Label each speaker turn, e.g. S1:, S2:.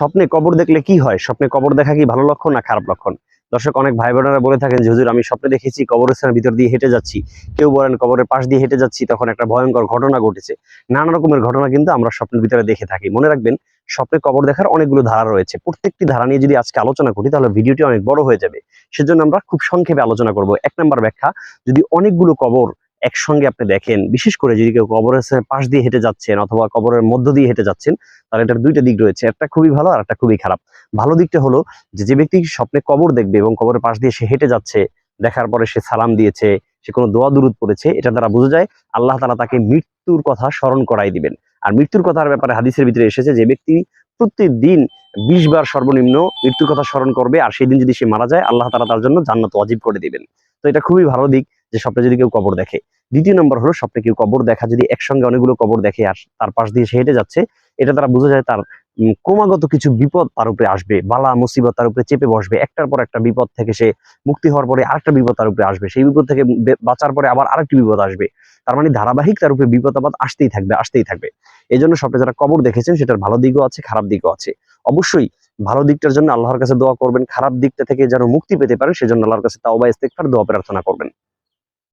S1: স্বপ্নে কবর দেখলে কি হয়? স্বপ্নে কবর দেখা কি ভালো লক্ষণ না খারাপ লক্ষণ? দর্শক, অনেক ভাই বোনেরা বলে থাকেন যে হুজুর, আমি স্বপ্নে দেখেছি কবরস্থানের ভিতর দিয়ে হেঁটে যাচ্ছি। কেউ বলেন কবরের পাশ দিয়ে হেঁটে যাচ্ছি, তখন একটা ভয়ঙ্কর ঘটনা ঘটেছে। নানা রকমের ঘটনা কিন্তু আমরা স্বপ্নের ভিতরে দেখে থাকি। মনে রাখবেন, স্বপ্নে কবর দেখার অনেকগুলো ধারা রয়েছে। প্রত্যেকটি ধারা নিয়ে যদি আজকে আলোচনা করি, তাহলে ভিডিওটি অনেক বড় হয়ে যাবে। সেজন্য আমরা খুব সংক্ষেপে আলোচনা করব। এক নম্বর ব্যাখ্যা, যদি অনেকগুলো কবর একসঙ্গে আপনি দেখেন, বিশেষ করে যদি কেউ কবরের পাশ দিয়ে হেঁটে যাচ্ছেন অথবা কবরের মধ্য দিয়ে হেঁটে যাচ্ছেন, তাহলে এটার দুইটা দিক রয়েছে, একটা খুবই ভালো আর একটা খুবই খারাপ। ভালো দিকটা হলো যে যে ব্যক্তি স্বপ্নে কবর দেখবে এবং কবরের পাশ দিয়ে সে হেঁটে যাচ্ছে, দেখার পরে সে সালাম দিয়েছে, সে কোনো দোয়া দুরুদ পড়েছে, এটা দ্বারা বোঝা যায় আল্লাহ তালা তাকে মৃত্যুর কথা স্মরণ করাই দিবেন। আর মৃত্যুর কথার ব্যাপারে হাদিসের ভিতরে এসেছে যে, ব্যক্তি প্রত্যেক দিন বিশ বার সর্বনিম্ন মৃত্যুর কথা স্মরণ করবে, আর সেই দিন যদি সে মারা যায়, আল্লাহ তালা তার জন্য জান্নাত ওয়াজিব করে দিবেন। তো এটা খুবই ভালো দিক। যে স্বপ্নে যদি কেউ কবর দেখে। দ্বিতীয় নম্বর হলো স্বপ্নে কেউ কবর দেখা, যদি একসঙ্গে অনেকগুলো কবর দেখে আর তার পাশ দিয়ে সে হেঁটে যাচ্ছে, এটা দ্বারা বোঝা যায় তার ক্রমাগত কিছু বিপদ তার উপরে আসবে। বালা, মুসিবত তার উপরে চেপে বসবে। একটার পর একটা বিপদ থেকে সে মুক্তি হওয়ার পরে আরেকটা বিপদ তার উপরে আসবে। সেই বিপদ থেকে বাঁচার পরে আবার আরেকটি বিপদ আসবে। তার মানে ধারাবাহিক তার উপরে বিপদ আপদ আসতেই থাকবে আসতেই থাকবে। এই জন্য স্বপ্নে যারা কবর দেখেছেন, সেটার ভালো দিকও আছে, খারাপ দিকও আছে। অবশ্যই ভালো দিকটার জন্য আল্লাহর কাছে দোয়া করবেন। খারাপ দিকটা থেকে যেন মুক্তি পেতে পারেন, সেজন্য আল্লাহর কাছে তাওবা, ইস্তেগফার, দোয়া প্রার্থনা করবেন।